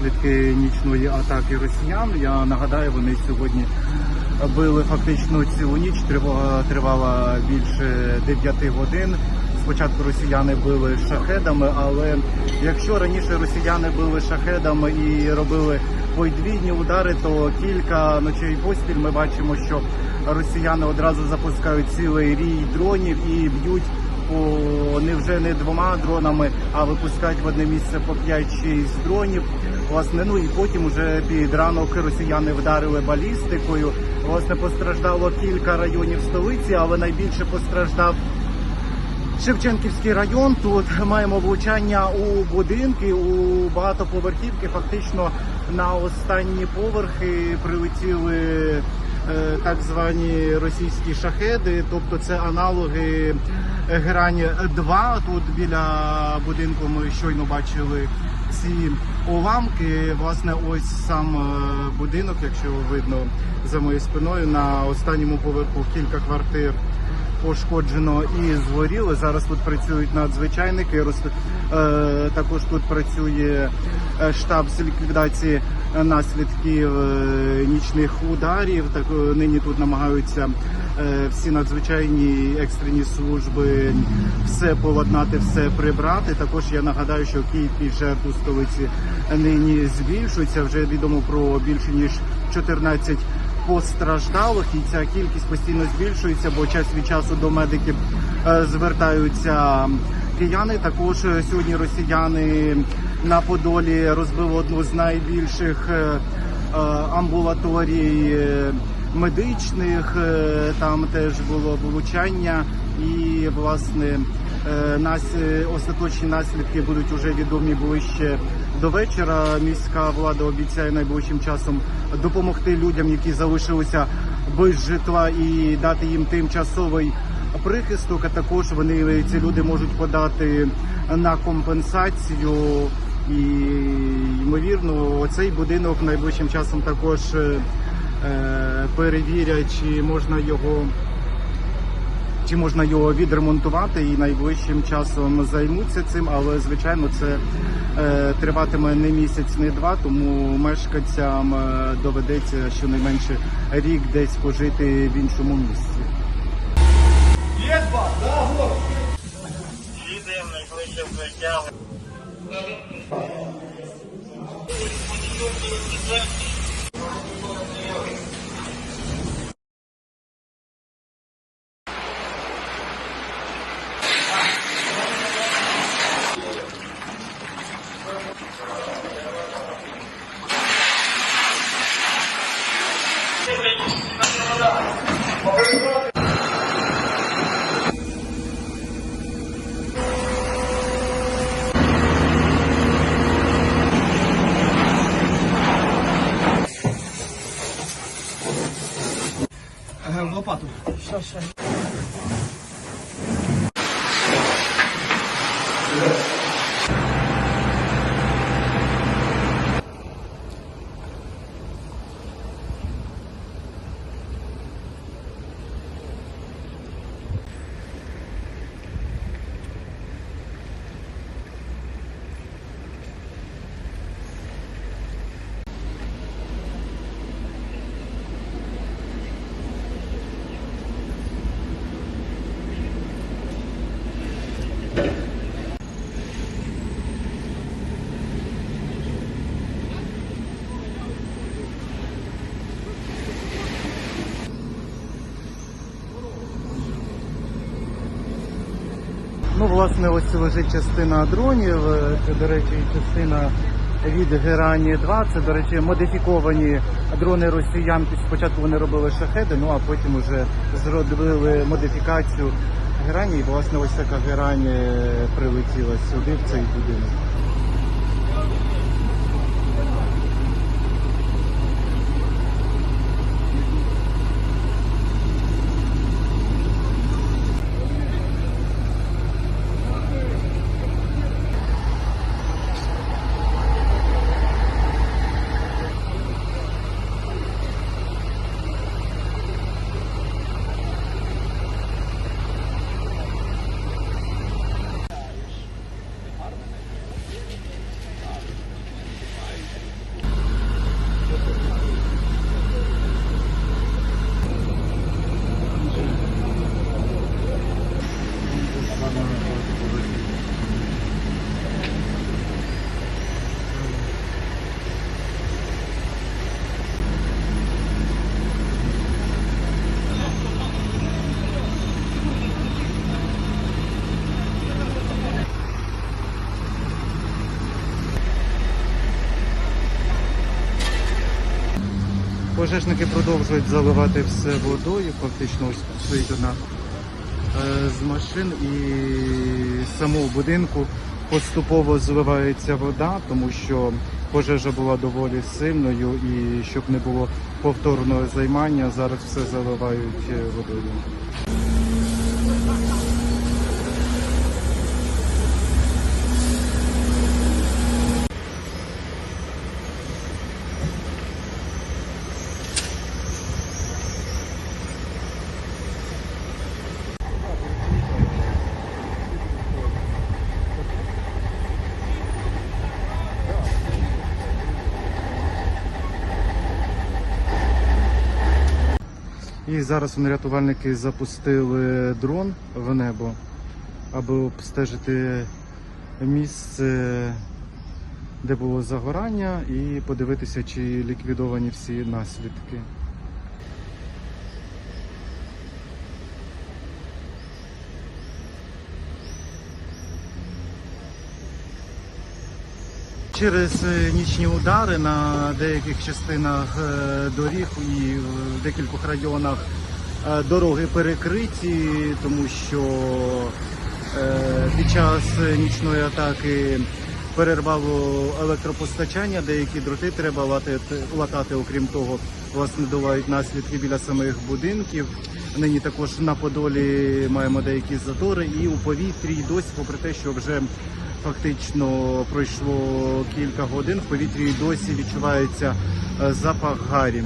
наслідки нічної атаки росіян. Я нагадаю, вони сьогодні били фактично цілу ніч. Тривога тривала більше 9 годин. Спочатку росіяни били шахедами, але якщо раніше росіяни били шахедами і робили подвійні удари, то кілька ночей поспіль ми бачимо, що росіяни одразу запускають цілий рій дронів і б'ють по не вже не двома дронами, а випускають в одне місце по 5-6 дронів. Власне, ну і потім уже під ранок росіяни вдарили балістикою. Власне, постраждало кілька районів столиці, але найбільше постраждав Шевченківський район. Тут маємо влучання у будинки, у багатоповерхівки. Фактично на останні поверхи прилетіли е, так звані російські шахеди, тобто це аналоги грань 2 Тут біля будинку ми щойно бачили ці уламки. Власне, ось сам е, будинок, якщо видно за моєю спиною, на останньому поверху кілька квартир пошкоджено і згоріло. Зараз тут працюють надзвичайники. Роз- е, Також тут працює е, штаб з ліквідації наслідків е, нічних ударів. Так е, нині тут намагаються е, всі надзвичайні екстрені служби все поладнати, все прибрати. Також я нагадаю, що кількість жертв у столиці нині збільшується. Вже відомо про більше ніж 14 постраждалих, і ця кількість постійно збільшується, бо час від часу до медиків звертаються кияни. Також сьогодні росіяни на Подолі розбили одну з найбільших е, е, амбулаторій е, медичних. Там теж було влучання, і власне нас остаточні наслідки будуть уже відомі ближче до вечора. Міська влада обіцяє найближчим часом допомогти людям, які залишилися без житла, і дати їм тимчасовий прихисток. А також вони ці люди можуть подати на компенсацію. І ймовірно, цей будинок найближчим часом також е, е, перевірять, чи можна його чи можна його відремонтувати і найближчим часом займуться цим, але звичайно це е, триватиме не місяць, не два, тому мешканцям е, доведеться щонайменше рік десь пожити в іншому місці. Їдемо найближче укриття. Лопату. Ну, власне, ось лежить частина дронів. е, Це, до речі, частина від Герані 2. Це, до речі, модифіковані дрони росіян. Спочатку вони робили шахеди, ну а потім вже зробили модифікацію Герані. І, власне, ось така Герань прилетіла сюди, в цей будинок. Пожежники продовжують заливати все водою. Фактично ось стоїть е, з машин і з самого будинку поступово зливається вода, тому що пожежа була доволі сильною і щоб не було повторного займання, зараз все заливають е, водою. І зараз вони рятувальники запустили дрон в небо, аби обстежити місце, де було загорання, і подивитися, чи ліквідовані всі наслідки. Через е, нічні удари на деяких частинах е, доріг і в декількох районах е, дороги перекриті, тому що під час нічної атаки перервало електропостачання, деякі дроти треба латати, латати. Окрім того, власне долають наслідки біля самих будинків. Нині також на Подолі маємо деякі затори і у повітрі і досі, попри те, що вже фактично пройшло кілька годин, в повітрі досі відчувається е, запах гарі.